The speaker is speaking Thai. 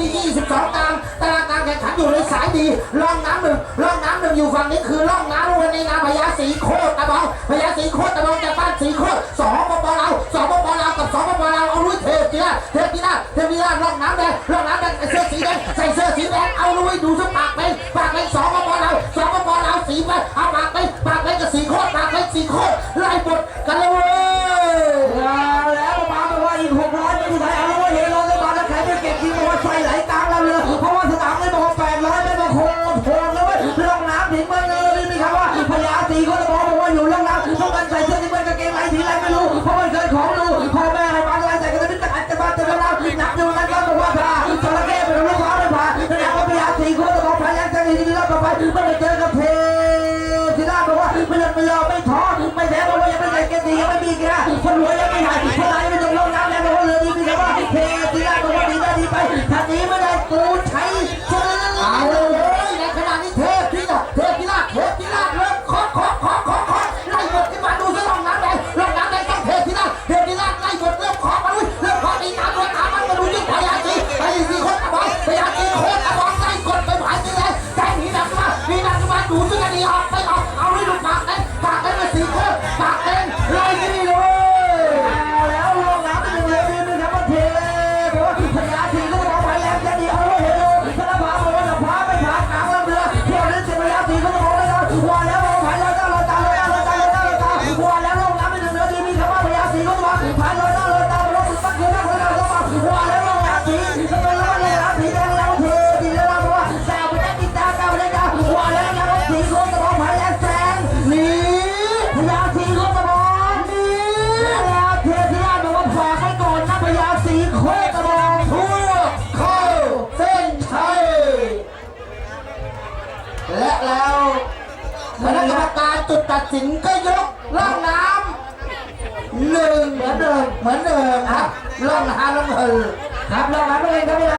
ที่ 22 ตามตารางการแข่งขันอยู่ในสายดีร่องน้ำหนึ่งร่องน้ำหนึ่งอยู่ฝั่งนี้คือร่องน้ำวันในนาพญาสีโคตรตะบองพญาสีโคตรตะบองจากบ้านสีโคตรสองปปลาสองปปลากับสองปปลาเอาลุยเทพกีฬาเทพกีฬาเทพกีฬาร่องน้ำแดงร่องน้ำแดงใส่เสื้อสีแดงใส่เสื้อสีแดงเอาลุยดูสักปากเป็นปากเป็นสองปปลาสองปปลาสีไปเอาปากเป็นปากเป็นกับสีโคตรปากเป็นสีโคตรไล่บทกันเลย สีเขาจะบอกว่าอยู่เรื่องน้ำต้องการใส่เสื้อที่เป็นกางเกงลายสีอะไรไม่รู้เพราะมันเคยของรู้พ่อแม่ให้ปานลายใส่กันจะอาจจะมาจะมาแล้วหนักอยู่นั่นก็บอกว่าผ่าจระเข้เป็นลูกค้าไม่ผ่าแล้วก็พญาสีเขาจะบอกพยาจะดีดีแล้วก็ไปไม่ได้เจอกับเพที่น่าบอกว่าไม่ยอมไม่ยอมไม่ท้อไม่แพ้บอกว่ายังไม่ใส่เกตียังไม่มีเกียร์คนรวยยังไม่หาย หนักมาดูซิกันดีออกไป และแล้วคณะกรรมการจุดตัดสินก็ยกล่องน้ำหนึ่งเหมือนเดิมเหมือนเดิมครับล่องน้ำล่องเฮอครับเราหาตัวเองครับ